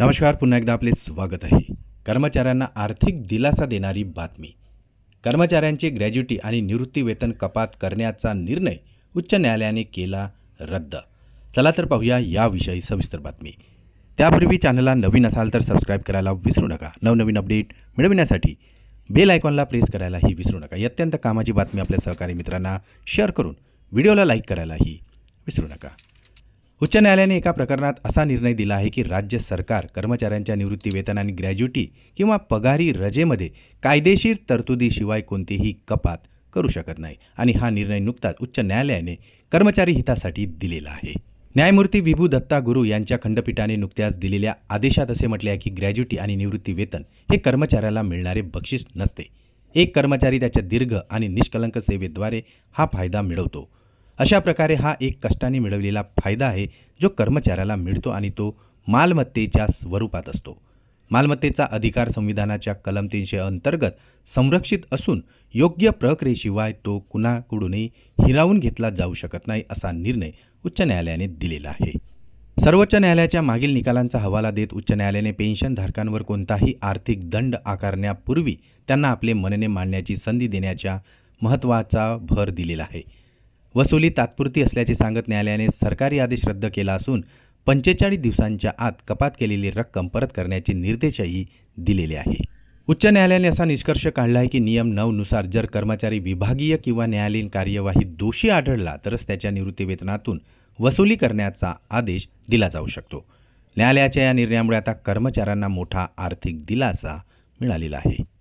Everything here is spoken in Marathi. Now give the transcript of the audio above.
नमस्कार पुन्हा एकदा आपले स्वागत आहे. कर्मचाऱ्यांना आर्थिक दिलासा देणारी बातमी. कर्मचाऱ्यांचे ग्रॅज्युटी आणि निवृत्ती वेतन कपात करण्याचा निर्णय उच्च न्यायालयाने केला रद्द. चला तर पाहूया याविषयी सविस्तर बातमी. त्यापूर्वी चॅनलला नवीन असाल तर सबस्क्राईब करायला विसरू नका. नवनवीन अपडेट मिळविण्यासाठी बेल आयकॉनला प्रेस करायलाही विसरू नका. ही अत्यंत कामाची बातमी आपल्या सहकारी मित्रांना शेअर करून व्हिडिओला लाईक करायलाही विसरू नका. उच्च न्यायालयाने एका प्रकरणात असा निर्णय दिला आहे की राज्य सरकार कर्मचाऱ्यांच्या निवृत्ती वेतन आणि ग्रॅज्युटी किंवा पगारी रजेमध्ये कायदेशीर तरतुदीशिवाय कोणतीही कपात करू शकत नाही आणि हा निर्णय नुकताच उच्च न्यायालयाने कर्मचारी हितासाठी दिलेला आहे. न्यायमूर्ती विभू दत्ता गुरु यांच्या खंडपीठाने नुकत्याच दिलेल्या आदेशात असे म्हटले आहे की ग्रॅज्युटी आणि निवृत्ती वेतन हे कर्मचाऱ्याला मिळणारे बक्षीस नसते. एक कर्मचारी त्याच्या दीर्घ आणि निष्कलंक सेवेद्वारे हा फायदा मिळवतो. अशा प्रकारे हा एक कष्टाने मिळवलेला फायदा आहे जो कर्मचाऱ्याला मिळतो आणि तो मालमत्तेच्या स्वरूपात असतो. मालमत्तेचा अधिकार संविधानाच्या कलम तीनशे अंतर्गत संरक्षित असून योग्य प्रक्रियेशिवाय तो कुणाकडूनही हिरावून घेतला जाऊ शकत नाही असा निर्णय उच्च न्यायालयाने दिलेला आहे. सर्वोच्च न्यायालयाच्या मागील निकालांचा हवाला देत उच्च न्यायालयाने पेन्शनधारकांवर कोणताही आर्थिक दंड आकारण्यापूर्वी त्यांना आपले मनने मांडण्याची संधी देण्याच्या महत्त्वाचा भर दिलेला आहे. वसुली तात्पुरती असल्याचे सांगत न्यायालयाने सरकारी आदेश रद्द केला असून पंचेचाळीस दिवसांच्या आत कपात केलेली रक्कम परत करण्याचे निर्देशही दिलेले आहे. उच्च न्यायालयाने असा निष्कर्ष काढला आहे की नियम नऊनुसार जर कर्मचारी विभागीय किंवा न्यायालयीन कार्यवाही दोषी आढळला तरच त्याच्या निवृत्तीवेतनातून वसुली करण्याचा आदेश दिला जाऊ शकतो. न्यायालयाच्या या निर्णयामुळे आता कर्मचाऱ्यांना मोठा आर्थिक दिलासा मिळालेला आहे.